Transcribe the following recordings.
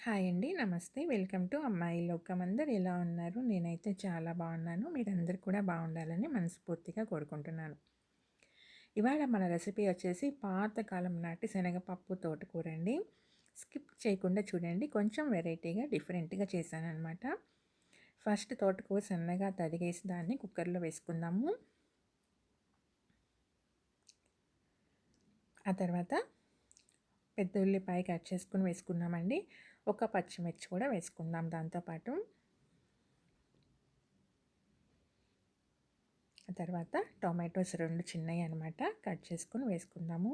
Hi అండి. నమస్తే. Welcome to అమ్మాయి లోకం. అందరు ఎలా ఉన్నారు? నేనైతే చాలా బాగున్నాను. మీరందరూ కూడా బాగుండాలని మనస్ఫూర్తిగా కోరుకుంటున్నాను. ఇవాళ మన రెసిపీ వచ్చేసి పాతకాలం నాటి శనగపప్పు తోటకూర అండి స్కిప్ చేయకుండా చూడండి. కొంచెం వెరైటీగా డిఫరెంట్గా చేశాను అనమాట ఫస్ట్ తోటకూర సన్నగా తరిగేసి దాన్ని కుక్కర్లో వేసుకుందాము. ఆ తర్వాత పెద్ద ఉల్లిపాయ కట్ చేసుకుని వేసుకున్నామండి. ఒక పచ్చిమిర్చి కూడా వేసుకుందాం దాంతోపాటు తర్వాత టొమాటోస్ రెండు చిన్నవి అనమాట కట్ చేసుకుని వేసుకుందాము.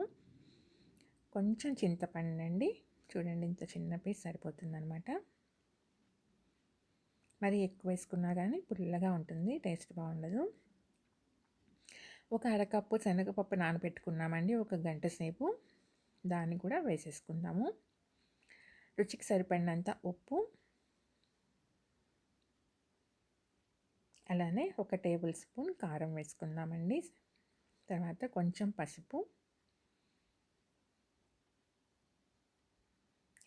కొంచెం చింతపండు అండి. చూడండి ఇంత చిన్న పీస్ సరిపోతుంది అనమాట మరి ఎక్కువ వేసుకున్నా కానీ పుల్లగా ఉంటుంది టేస్ట్ బాగుండదు. ఒక అరకప్పు శనగపప్పు నానబెట్టుకున్నామండి ఒక గంట సేపు. దాన్ని కూడా వేసేసుకుందాము. రుచికి సరిపడినంత ఉప్పు. అలానే ఒక టేబుల్ స్పూన్ కారం వేసుకుందామండి. తర్వాత కొంచెం పసుపు.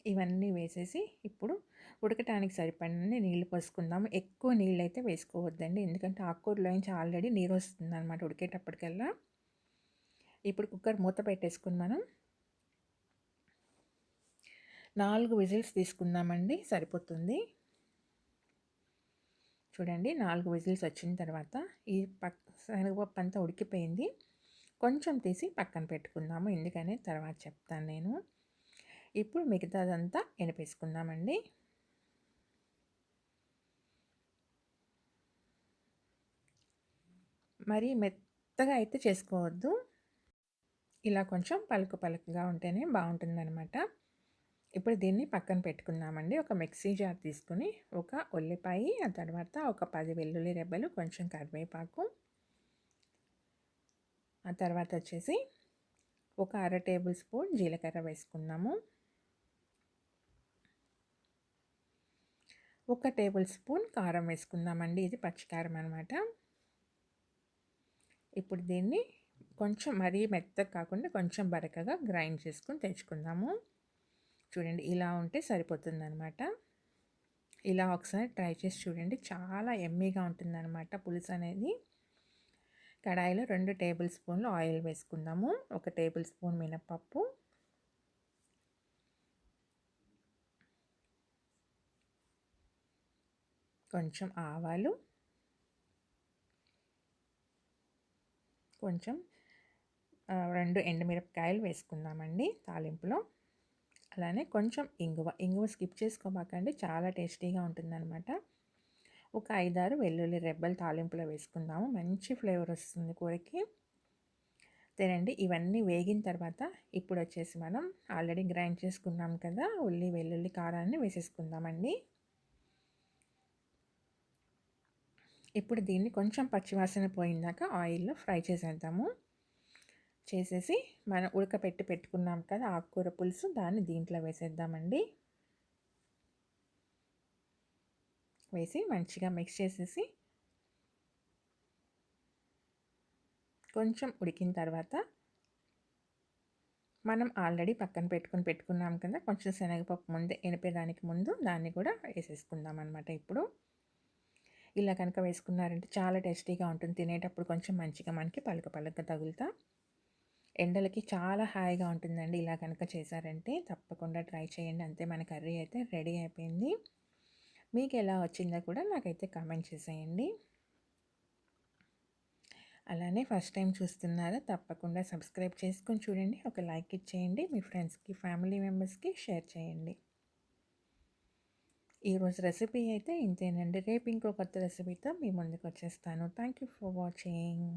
ఇవన్నీ వేసేసి ఇప్పుడు ఉడకటానికి సరిపడినన్ని నీళ్ళు పోసుకుందాము ఎక్కువ నీళ్ళు అయితే వేసుకోవద్దండి. ఎందుకంటే ఆకుకూరలో నుంచి ఆల్రెడీ నీరు వస్తుంది అనమాట ఉడికేటప్పటికల్లా. ఇప్పుడు కుక్కర్ మూత పెట్టేసుకుని మనం నాలుగు విజిల్స్ తీసుకుందామండి సరిపోతుంది. చూడండి నాలుగు విజిల్స్ వచ్చిన తర్వాత ఈ పక్ శనగపప్పు అంతా ఉడికిపోయింది. కొంచెం తీసి పక్కన పెట్టుకుందాము ఎందుకని తర్వాత చెప్తాను నేను. ఇప్పుడు మిగతాదంతా ఎనిపేసుకుందామండి. మరి మెత్తగా అయితే చేసుకోవద్దు. ఇలా కొంచెం పలుకు పలుకుగా ఉంటేనే బాగుంటుందన్నమాట. ఇప్పుడు దీన్ని పక్కన పెట్టుకుందామండి. ఒక మిక్సీ జార్ తీసుకుని ఒక ఉల్లిపాయ ఆ తర్వాత ఒక పది వెల్లుల్లి రెబ్బలు కొంచెం కరివేపాకు ఆ తర్వాత వచ్చేసి ఒక అర టేబుల్ స్పూన్ జీలకర్ర వేసుకుందాము. ఒక టేబుల్ స్పూన్ కారం వేసుకుందామండి. ఇది పచ్చికారం అనమాట ఇప్పుడు దీన్ని కొంచెం మరీ మెత్తగా కాకుండా కొంచెం బరకగా గ్రైండ్ చేసుకుని తెచ్చుకుందాము. చూడండి ఇలా ఉంటే సరిపోతుంది అనమాట ఇలా ఒకసారి ట్రై చేసి చూడండి. చాలా ఎమ్మీగా ఉంటుందన్నమాట పులుసు అనేది. కడాయిలో రెండు టేబుల్ స్పూన్లు ఆయిల్ వేసుకుందాము. ఒక టేబుల్ స్పూన్ మినపప్పు కొంచెం ఆవాలు. కొంచెం రెండు ఎండుమిరపకాయలు వేసుకుందామండి తాలింపులో. అలానే కొంచెం ఇంగువ ఇంగువ స్కిప్ చేసుకోమాకండి. చాలా టేస్టీగా ఉంటుందన్నమాట. ఒక ఐదారు వెల్లుల్లి రెబ్బలు తాలింపులో వేసుకుందాము. మంచి ఫ్లేవర్ వస్తుంది కూరకి. తినండి. ఇవన్నీ వేగిన తర్వాత ఇప్పుడు వచ్చేసి మనం ఆల్రెడీ గ్రైండ్ చేసుకున్నాం కదా ఉల్లి వెల్లుల్లి కారాన్ని వేసేసుకుందామండి. ఇప్పుడు దీన్ని కొంచెం పచ్చివాసన పోయిందాక ఆయిల్లో ఫ్రై చేసేద్దాము. చేసేసి మనం ఉడకపెట్టి పెట్టుకున్నాం కదా ఆకుకూర పులుసు దాన్ని దీంట్లో వేసేద్దామండి. వేసి మంచిగా మిక్స్ చేసేసి కొంచెం ఉడికిన తర్వాత మనం ఆల్రెడీ పక్కన పెట్టుకొని పెట్టుకున్నాం కదా కొంచెం శనగపప్పు ముందే ఎనిపేదానికి ముందు దాన్ని కూడా వేసేసుకుందాం అనమాట ఇప్పుడు. ఇలా కనుక వేసుకున్నారంటే చాలా టేస్టీగా ఉంటుంది తినేటప్పుడు కొంచెం మంచిగా మనకి పలుక పలుక తగులుతా. ఎండలకి చాలా హాయిగా ఉంటుందండి. ఇలా కనుక చేశారంటే తప్పకుండా ట్రై చేయండి. అంతే మన కర్రీ అయితే రెడీ అయిపోయింది. మీకు ఎలా వచ్చిందో కూడా నాకైతే కామెంట్ చేసేయండి. అలానే ఫస్ట్ టైం చూస్తున్నారా తప్పకుండా సబ్స్క్రైబ్ చేసుకొని చూడండి. ఒక లైక్ ఇచ్చేయండి. మీ ఫ్రెండ్స్కి ఫ్యామిలీ మెంబర్స్కి షేర్ చేయండి. ఈరోజు రెసిపీ అయితే ఇంతేనండి. రేపు ఇంకో కొత్త రెసిపీతో మీ ముందుకు వచ్చేస్తాను. Thank you for watching.